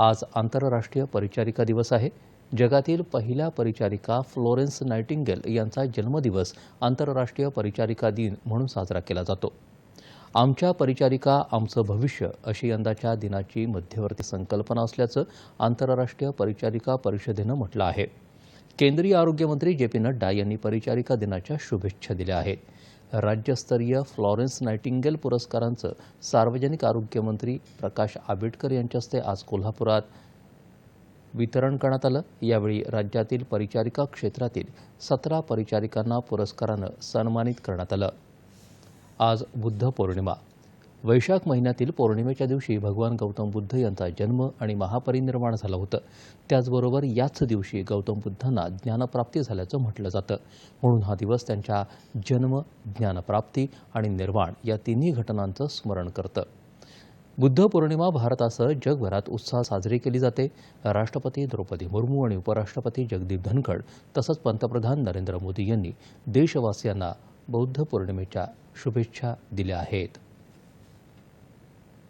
आज आंतरराष्ट्रीय परिचारिका दिवस आहे. जगातील पहिल्या परिचारिका फ्लोरेन्स नायटिंगेल यांचा जन्मदिवस आंतरराष्ट्रीय परिचारिका दिन म्हणून साजरा केला जातो. आमच्या परिचारिका आमचं भविष्य अशी यंदाच्या दिनाची मध्यवर्ती संकल्पना असल्याचं आंतरराष्ट्रीय परिचारिका परिषदेनं म्हटलं आहे. केंद्रीय आरोग्यमंत्री जे पी नड्डा यांनी परिचारिका दिनाच्या शुभेच्छा दिल्या आहेत. राज्यस्तरीय फ्लॉरेन्स नायटिंगेल पुरस्कारांचं सार्वजनिक आरोग्यमंत्री प्रकाश आंबेडकर यांच्या हस्ते आज कोल्हापुरात वितरण करण्यात आलं. यावेळी राज्यातील परिचारिका क्षेत्रातील सतरा परिचारिकांना पुरस्कारानं सन्मानित करण्यात आलं. आज बुद्ध पौर्णिमा. वैशाख महिन्यातील पौर्णिमेच्या दिवशी भगवान गौतम बुद्ध यांचा जन्म आणि महापरिनिर्वाण झालं होतं. त्याचबरोबर याच दिवशी गौतम बुद्धांना ज्ञानप्राप्ती झाल्याचं म्हटलं जातं. म्हणून हा दिवस त्यांच्या जन्म ज्ञानप्राप्ती आणि निर्वाण या तिन्ही घटनांचं स्मरण करतं. बुद्ध पौर्णिमा भारतासह जगभरात उत्साह साजरी केली जाते. राष्ट्रपती द्रौपदी मुर्मू आणि उपराष्ट्रपती जगदीप धनखड तसंच पंतप्रधान नरेंद्र मोदी यांनी देशवासियांना बौद्ध पौर्णिमेच्या शुभेच्छा दिल्या आहेत.